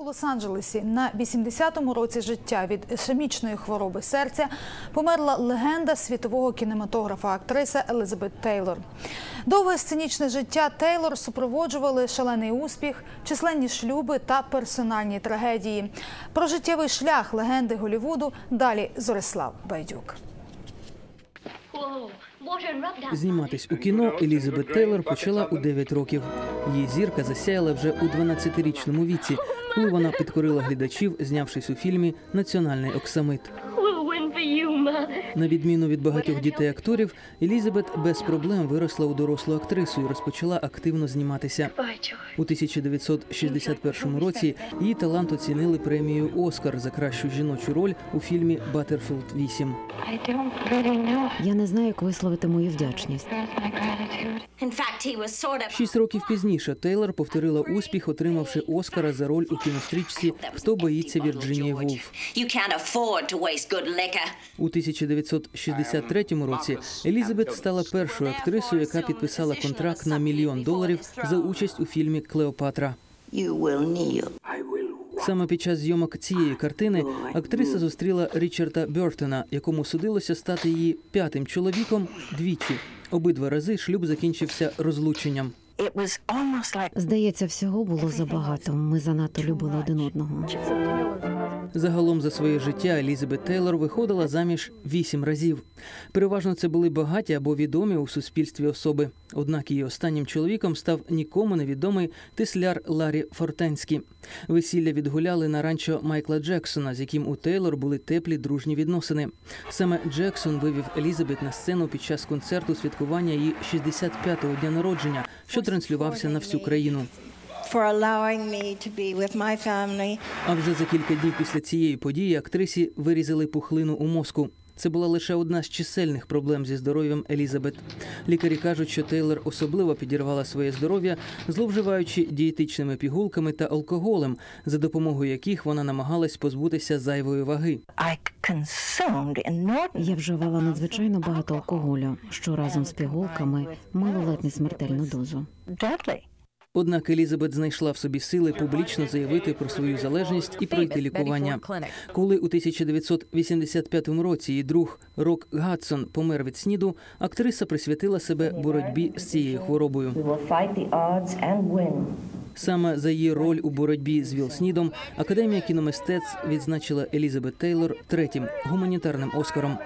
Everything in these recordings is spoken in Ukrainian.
У Лос-Анджелесі на 80-му році життя від ішемічної хвороби серця померла легенда світового кінематографа, актриса Елизабет Тейлор. Довге сценічне життя Тейлор супроводжували шалений успіх, численні шлюби та персональні трагедії. Про життєвий шлях легенди Голівуду далі Зорислав Байдюк. Зніматись у кіно Елізабет Тейлор почала у 9 років. Її зірка засяяла вже у 12-річному віці, коли вона підкорила глядачів, знявшись у фільмі Національний оксамит. На відміну від багатьох дітей-акторів, Елізабет без проблем виросла у дорослу актрису і розпочала активно зніматися. У 1961 році її талант оцінили премією Оскар за кращу жіночу роль у фільмі Баттерфілд 8 Я не знаю, як висловити мою вдячність. Шість років пізніше Тейлор повторила успіх, отримавши Оскара за роль у кінострічці Хто боїться Вірджинії Вулф». у 1990 1963 році Елізабет стала першою актрисою, яка підписала контракт на мільйон доларів за участь у фільмі Клеопатра. Саме під час зйомок цієї картини актриса зустріла Річарда Бертона, якому судилося стати її п'ятим чоловіком двічі. Обидва рази шлюб закінчився розлученням. Здається, всього було забагато. Ми занадто любили один одного. Загалом за своє життя Елізабет Тейлор виходила заміж вісім разів. Переважно це були багаті або відомі у суспільстві особи. Однак її останнім чоловіком став нікому невідомий тисляр Ларі Фортенський. Весілля відгуляли на ранчо Майкла Джексона, з яким у Тейлор були теплі дружні відносини. Саме Джексон вивів Елізабет на сцену під час концерту святкування її 65-го дня народження, що транслювався на всю країну. For allowing me to be with my family. А вже за кілька днів після цієї події актрисі вирізали пухлину у мозку. Це була лише одна з чисельних проблем зі здоров'ям Елізабет. Лікарі кажуть, що Тейлор особливо підірвала своє здоров'я, зловживаючи дієтичними пігулками та алкоголем, за допомогою яких вона намагалась позбутися зайвої ваги. I consumed. Я вживала надзвичайно багато алкоголю, що разом з пігулками мало ледь не смертельну дозу. Deadly. Однак Елізабет знайшла в собі сили публічно заявити про свою залежність і пройти лікування. Коли у 1985 році її друг Рок Гадсон помер від сніду, актриса присвятила себе боротьбі з цією хворобою. Саме за її роль у боротьбі з Вілснідом Академія кіномистецтв відзначила Елізабет Тейлор третім гуманітарним оскаром.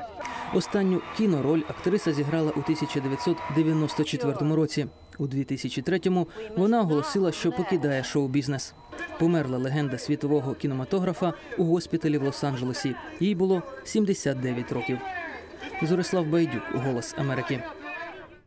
Останню кінороль актриса зіграла у 1994 році. У 2003-му вона оголосила, що покидає шоу-бізнес. Померла легенда світового кінематографа у госпіталі в Лос-Анджелесі. Їй було 79 років. Зорислав Байдюк, Голос Америки.